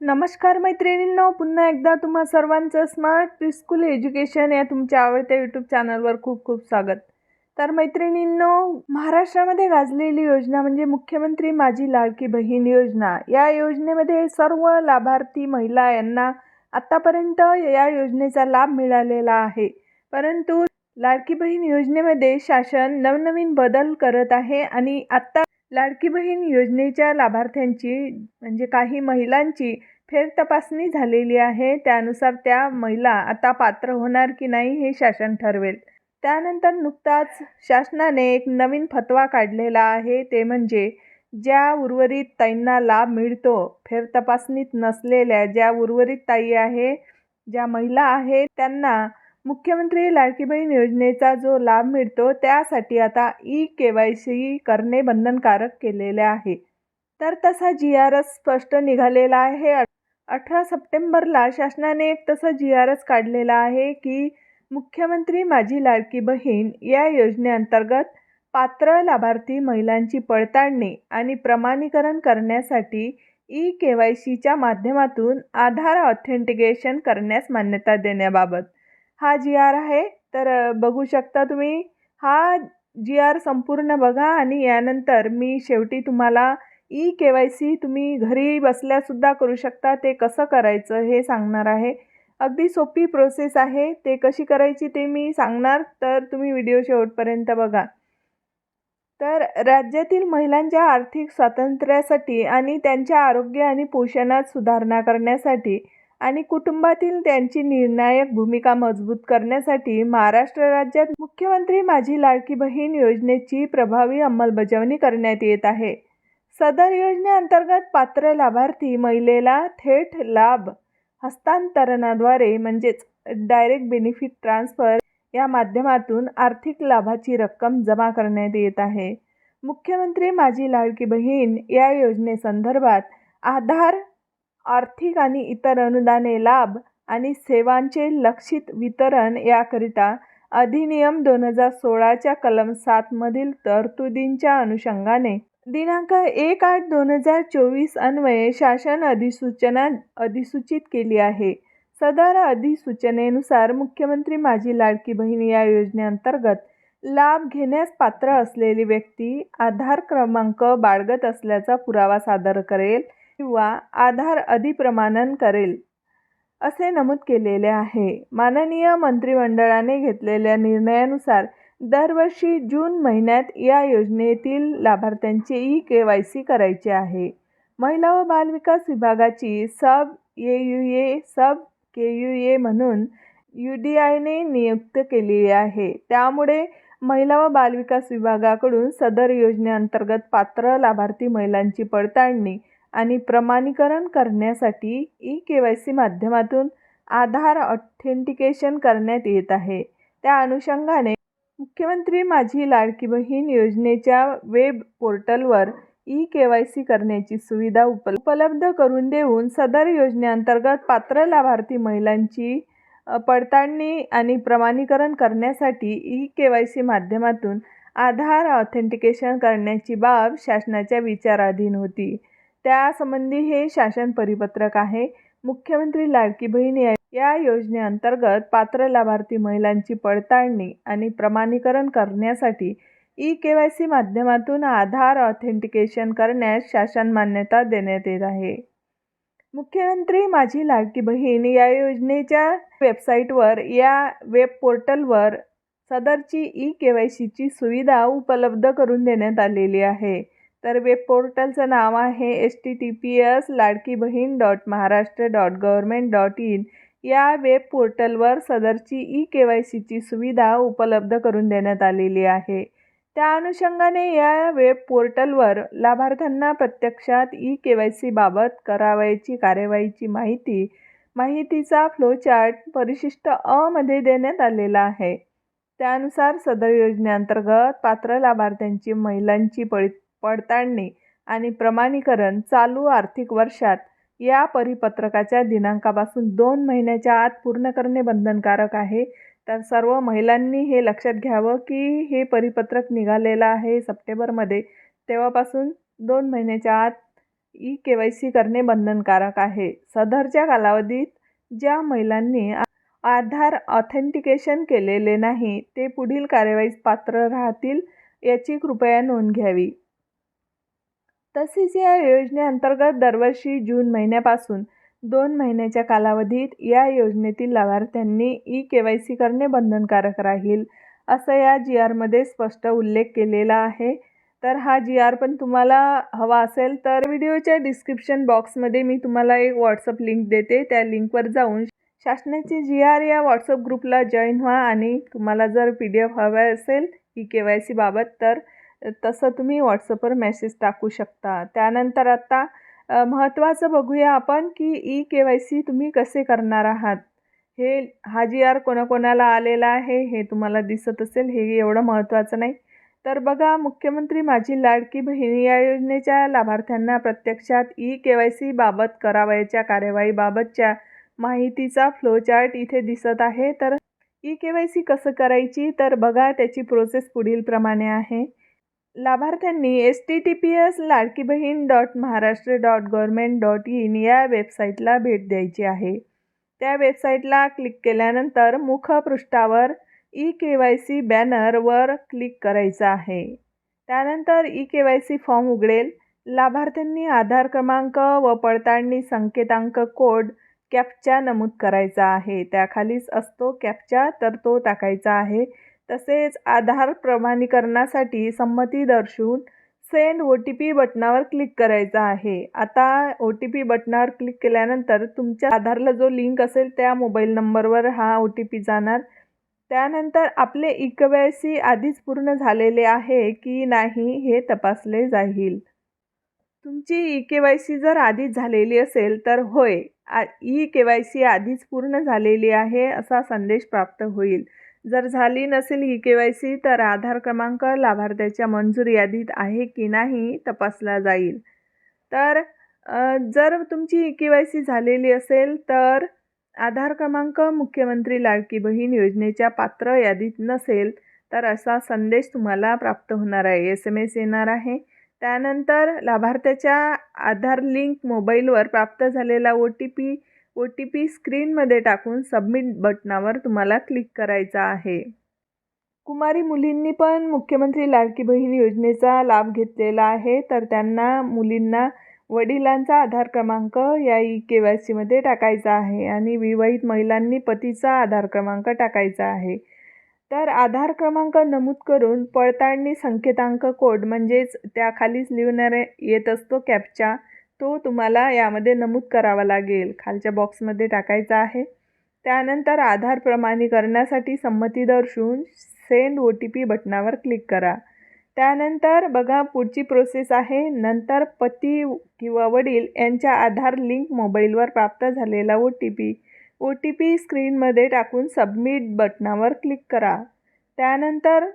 नमस्कार मैत्रिणींनो पुन्हा एकदा तुम्हा सर्वांचं स्मार्ट प्रिस्कूल एज्युकेशन या तुमच्या आवडत्या यूट्यूब चॅनलवर खूप खूप स्वागत. तर मैत्रिणींनो महाराष्ट्रामध्ये गाजलेली योजना म्हणजे मुख्यमंत्री माझी लाडकी बहीण योजना. या योजनेमध्ये सर्व लाभार्थी महिला यांना आत्तापर्यंत या योजनेचा लाभ मिळालेला आहे. परंतु लाडकी बहीण योजनेमध्ये शासन नवनवीन बदल करत आहे आणि आत्ता लाडकी बहीण योजनेच्या लाभार्थ्यांची म्हणजे काही महिलांची फेरतपासणी झालेली आहे. त्यानुसार त्या महिला आता पात्र होणार की नाही हे शासन ठरवेल. त्यानंतर नुकताच शासनाने एक नवीन फतवा काढलेला आहे. ते म्हणजे ज्या उर्वरित ताईंना लाभ मिळतो फेरतपासणीत नसलेल्या ज्या उर्वरित ताई आहे ज्या महिला आहेत त्यांना मुख्यमंत्री लाडकी बहीण योजनेचा जो लाभ मिळतो त्यासाठी आता ई के वाय सी करणे बंधनकारक केलेले आहे. तर तसा जी आर एस स्पष्ट निघालेला आहे. अठरा सप्टेंबरला शासनाने एक तसं जी आर एस काढलेला आहे की मुख्यमंत्री माझी लाडकी बहीण या योजनेअंतर्गत पात्र लाभार्थी महिलांची पडताळणी आणि प्रमाणीकरण करण्यासाठी ई के वाय सीच्या माध्यमातून आधार ऑथेंटिकेशन करण्यास मान्यता देण्याबाबत हा जी आर आहे तर बघू शकता तुम्ही. हा जी आर संपूर्ण बघा आणि यानंतर मी शेवटी तुम्हाला ई के वाय सी तुम्ही घरी बसल्यासुद्धा करू शकता. ते कसं करायचं हे सांगणार आहे. अगदी सोपी प्रोसेस आहे. ते कशी करायची ते मी सांगणार तर तुम्ही व्हिडिओ शेवटपर्यंत बघा. तर राज्यातील महिलांच्या आर्थिक स्वातंत्र्यासाठी आणि त्यांच्या आरोग्य आणि पोषणात सुधारणा करण्यासाठी आणि कुटुंबातील त्यांची निर्णायक भूमिका मजबूत करण्यासाठी महाराष्ट्र राज्यात मुख्यमंत्री माझी लाडकी बहीण योजनेची प्रभावी अंमलबजावणी करण्यात येत आहे. सदर योजनेअंतर्गत पात्र लाभार्थी महिलेला थेट लाभ हस्तांतरणाद्वारे म्हणजेच डायरेक्ट बेनिफिट ट्रान्सफर या माध्यमातून आर्थिक लाभाची रक्कम जमा करण्यात येत आहे. मुख्यमंत्री माझी लाडकी बहीण या योजनेसंदर्भात आधार आर्थिक आणि इतर अनुदाने लाभ आणि सेवांचे लक्षित वितरण याकरिता अधिनियम दोन हजार सोळाच्या कलम सातमधील तरतुदींच्या अनुषंगाने दिनांक एक आठ दोन हजार चोवीस अन्वये शासन अधिसूचना अधिसूचित केली आहे. सदर अधिसूचनेनुसार मुख्यमंत्री माझी लाडकी बहीण या योजनेअंतर्गत लाभ घेण्यास पात्र असलेली व्यक्ती आधार क्रमांक बाळगत असल्याचा पुरावा सादर करेल. किंवा आधार अधिप्रमाणन करेल असे नमूद केलेले आहे. माननीय मंत्रिमंडळाने घेतलेल्या निर्णयानुसार दरवर्षी जून महिन्यात या योजनेतील लाभार्थ्यांचे ई के वाय सी करायचे आहे. महिला व बालविकास विभागाची सब ए U A sub K U A म्हणून यू डी आयने नियुक्त केली आहे. त्यामुळे महिला व बालविकास विभागाकडून सदर योजनेअंतर्गत पात्र लाभार्थी महिलांची पडताळणी आणि प्रमाणीकरण करण्यासाठी ई के वाय सी माध्यमातून आधार ऑथेंटिकेशन करण्यात येत आहे. त्या अनुषंगाने मुख्यमंत्री माझी लाडकी बहीण योजनेच्या वेब पोर्टलवर ई के वाय सी करण्याची सुविधा उपल उपलब्ध करून देऊन सदर योजनेअंतर्गत पात्र लाभार्थी महिलांची पडताळणी आणि प्रमाणीकरण करण्यासाठी ई के वाय सी माध्यमातून आधार ऑथेंटिकेशन करण्याची बाब शासनाच्या विचाराधीन होती. त्यासंबंधी हे शासन परिपत्रक आहे. मुख्यमंत्री लाडकी बहीण या योजनेअंतर्गत पात्र लाभार्थी महिलांची पडताळणी आणि प्रमाणीकरण करण्यासाठी ई के वाय सी माध्यमातून आधार ऑथेंटिकेशन करण्यास शासन मान्यता देण्यात येत आहे. मुख्यमंत्री माझी लाडकी बहीण या योजनेच्या वेबसाईटवर या वेब पोर्टलवर सदरची ई के वाय सीची सुविधा उपलब्ध करून देण्यात आलेली आहे. तर वेब पोर्टलचं नाव आहे H T T P S Ladki Bahin dot Maharashtra dot government dot in. या वेब पोर्टलवर सदरची ई के वाय सीची सुविधा उपलब्ध करून देण्यात आलेली आहे. त्या अनुषंगाने या वेब पोर्टलवर लाभार्थ्यांना प्रत्यक्षात ई के वाय सीबाबत करावयाची कार्यवाहीची माहिती माहितीचा फ्लोचार्ट परिशिष्ट अमध्ये देण्यात आलेला आहे. त्यानुसार सदर योजनेअंतर्गत पात्र लाभार्थ्यांची महिलांची पळी पडताळणी आणि प्रमाणीकरण चालू आर्थिक वर्षात या परिपत्रकाच्या दिनांकापासून दोन महिन्याच्या आत पूर्ण करणे बंधनकारक आहे. तर सर्व महिलांनी हे लक्षात घ्यावं की हे परिपत्रक निघालेलं आहे सप्टेंबरमध्ये. तेव्हापासून दोन महिन्याच्या आत ई के वाय सी करणे बंधनकारक आहे. सदरच्या कालावधीत ज्या महिलांनी आधार ऑथेंटिकेशन केलेले नाही ते पुढील कार्यवाहीस पात्र राहतील याची कृपया नोंद घ्यावी. तसेच या योजनेअंतर्गत दरवर्षी जून महिन्यापासून दोन महिन्याच्या कालावधीत या योजनेतील लाभार्थ्यांनी ई के वाय सी करणे बंधनकारक राहील असं या जी आरमध्ये स्पष्ट उल्लेख केलेला आहे. तर हा जी आर पण तुम्हाला हवा असेल तर व्हिडिओच्या डिस्क्रिप्शन बॉक्समध्ये मी तुम्हाला एक व्हॉट्सअप लिंक देते. त्या लिंकवर जाऊन शासनाचे जी आर या व्हॉट्सअप ग्रुपला जॉईन व्हा आणि तुम्हाला जर पी डी एफ हवा असेल ई के वाय सीबाबत तर तसं तुम्ही व्हॉट्सअपवर मेसेज टाकू शकता. त्यानंतर आता महत्त्वाचं बघूया आपण की ई के वाय सी तुम्ही कसे करणार आहात. हे हा जी आर कोणाकोणाला आलेला आहे हे तुम्हाला दिसत असेल हे एवढं महत्त्वाचं नाही. तर बघा मुख्यमंत्री माझी लाडकी बहिणी या योजनेच्या लाभार्थ्यांना प्रत्यक्षात ई के वाय सी बाबत करावयाच्या कार्यवाहीबाबतच्या माहितीचा फ्लोचार्ट इथे दिसत आहे. तर ई के वाय सी कसं करायची? तर बघा त्याची प्रोसेस पुढीलप्रमाणे आहे. लाभार्थ्यांनी S T T P S Ladki Bahin dot Maharashtra dot government dot in या वेबसाईटला भेट द्यायची आहे. त्या वेबसाईटला क्लिक केल्यानंतर मुखपृष्ठावर ई के वाय सी बॅनरवर क्लिक करायचं आहे. त्यानंतर E K Y C form उघडेल. लाभार्थ्यांनी आधार क्रमांक व पडताळणी संकेतांक कोड कॅपचा नमूद करायचा आहे. त्याखालीच असतो कॅपचा तर तो टाकायचा आहे. तसेच आधार प्रमाणीकरणासाठी संमती दर्शवून सेंड ओ टी पी बटनावर क्लिक करायचं आहे. आता ओ टी पी बटनावर क्लिक केल्यानंतर तुमच्या आधारला जो लिंक असेल त्या मोबाईल नंबरवर हा ओ टी पी जाणार. त्यानंतर आपले ई के वाय सी आधीच पूर्ण झालेले आहे की नाही हे तपासले जाईल. तुमची ई के वाय सी जर आधीच झालेली असेल तर होय ई के वाय सी आधीच पूर्ण झालेली आहे असा संदेश प्राप्त होईल. जर झाली नसेल ही के वाय सी तर आधार क्रमांक लाभार्थ्याच्या मंजूर यादीत आहे की नाही तपासला जाईल. तर जर तुमची ई के वाय सी झालेली असेल तर आधार क्रमांक मुख्यमंत्री लाडकी बहीण योजनेच्या पात्र यादीत नसेल तर असा संदेश तुम्हाला प्राप्त होणार आहे. एस एम एस येणार आहे. त्यानंतर लाभार्थ्याच्या आधार लिंक मोबाईलवर प्राप्त झालेला O T P O T P स्क्रीनमध्ये टाकून सबमिट बटनावर तुम्हाला क्लिक करायचा आहे. कुमारी मुलींनी पण मुख्यमंत्री लाडकी बहीण योजनेचा लाभ घेतलेला आहे. तर त्यांना मुलींना वडिलांचा आधार क्रमांक या ई के वाय सीमध्ये टाकायचा आहे आणि विवाहित महिलांनी पतीचा आधार क्रमांक टाकायचा आहे. तर आधार क्रमांक नमूद करून पडताळणी संकेतांक कोड म्हणजेच त्याखालीच लिहिणारे येत असतो कॅपच्या तो तुम्हाला यामध्ये नमूद करावा लागेल. खालच्या बॉक्समध्ये टाकायचा आहे. त्यानंतर आधार प्रमाणीकरणासाठी संमती दर्शवून सेंड ओ टी पी बटनावर क्लिक करा. त्यानंतर बघा पुढची प्रोसेस आहे. नंतर पती किंवा वडील यांच्या आधार लिंक मोबाईलवर प्राप्त झालेला O T P. O T P स्क्रीनमध्ये टाकून सबमिट बटनावर क्लिक करा. त्यानंतर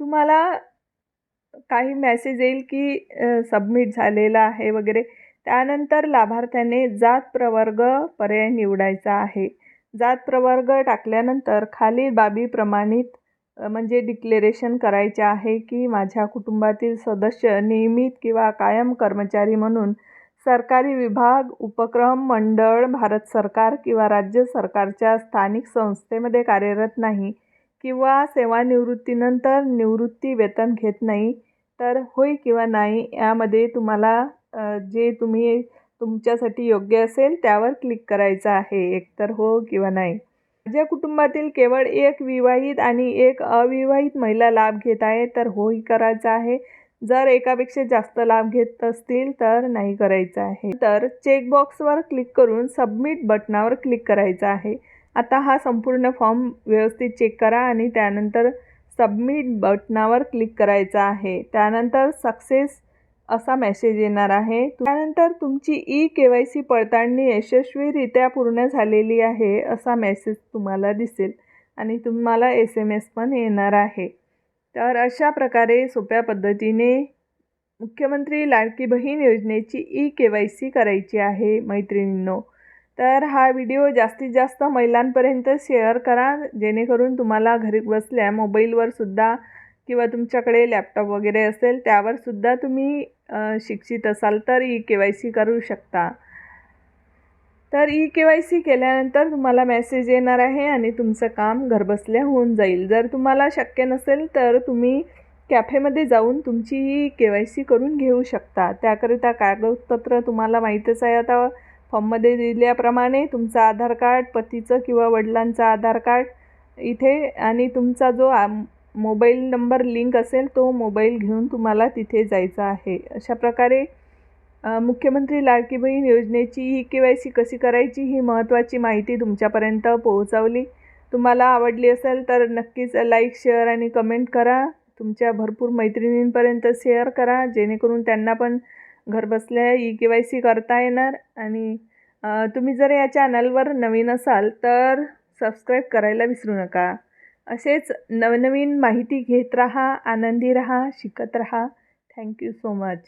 तुम्हाला काही मॅसेज येईल की सबमिट झालेला आहे वगैरे. त्यानंतर लाभार्थ्याने जात प्रवर्ग पर्याय निवडायचा आहे. जात प्रवर्ग टाकल्यानंतर खालील बाबी प्रमाणित म्हणजे डिक्लेरेशन करायचे आहे की माझ्या कुटुंबातील सदस्य नियमित किंवा कायम कर्मचारी म्हणून सरकारी विभाग उपक्रम मंडळ भारत सरकार किंवा राज्य सरकारच्या स्थानिक संस्थेमध्ये कार्यरत नाही किंवा सेवानिवृत्तीनंतर निवृत्ती वेतन घेत नाही. तर होय किंवा नाही यामध्ये तुम्हाला जे तुम्ही तुमच्यासाठी योग्य असेल त्यावर क्लिक करायचं आहे. एकतर हो किंवा नाही. माझ्या कुटुंबातील केवळ एक विवाहित आणि एक अविवाहित महिला लाभ घेत आहे तर होही करायचं आहे. जर एकापेक्षा जास्त लाभ घेत असतील तर नाही करायचं आहे. तर चेकबॉक्सवर क्लिक करून सबमिट बटनावर क्लिक करायचं आहे. आता हा संपूर्ण फॉर्म व्यवस्थित चेक करा आणि त्यानंतर सबमिट बटनावर क्लिक करायचा आहे. त्यानंतर सक्सेस असा मेसेज येणार आहे. त्यानंतर तुमची ई के वाय सी पडताळणी यशस्वीरित्या पूर्ण झालेली आहे असा मेसेज तुम्हाला दिसेल आणि तुम्हाला एस एम एस पण येणार आहे. तर अशा प्रकारे सोप्या पद्धतीने मुख्यमंत्री लाडकी बहीण योजनेची ई के वाय सी करायची आहे मैत्रिणींनो. तर हा व्हिडिओ जास्तीत जास्त महिलांपर्यंत शेअर करा जेणेकरून तुम्हाला घरी बसल्या मोबाईलवर सुद्धा किंवा तुमच्याकडे लॅपटॉप वगैरे असेल त्यावर सुद्धा तुम्ही शिक्षित असाल तर ई के वाय सी करू शकता. तर ई के वाय सी केल्यानंतर तुम्हाला मेसेज येणार आहे आणि तुमचं काम घरबसल्या होऊन जाईल. जर तुम्हाला शक्य नसेल तर तुम्ही कॅफेमध्ये जाऊन तुमची ई के वाय सी करून घेऊ शकता. त्याकरिता कागदपत्र तुम्हाला माहीतच आहे. आता फॉर्ममध्ये दिल्याप्रमाणे तुमचं आधार कार्ड पतीचं किंवा वडिलांचं आधार कार्ड इथे आणि तुमचा जो आ मोबाईल नंबर लिंक असेल तो मोबाईल घेऊन तुम्हाला तिथे जायचा आहे. अशा प्रकारे मुख्यमंत्री लाडकी बहीण योजनेची ही के वाय सी कशी करायची ही महत्त्वाची माहिती तुमच्यापर्यंत पोहोचवली. तुम्हाला आवडली असेल तर नक्कीच लाईक शेअर आणि कमेंट करा. तुमच्या भरपूर मैत्रिणींपर्यंत शेअर करा. जेणेकरून त्यांना पण घरबसल्या ई के वाय सी करता येणार आणि तुम्ही जर या चॅनलवर नवीन असाल तर सबस्क्राईब करायला विसरू नका. असेच नवनवीन माहिती घेत राहा आनंदी राहा शिकत राहा. Thank you so much.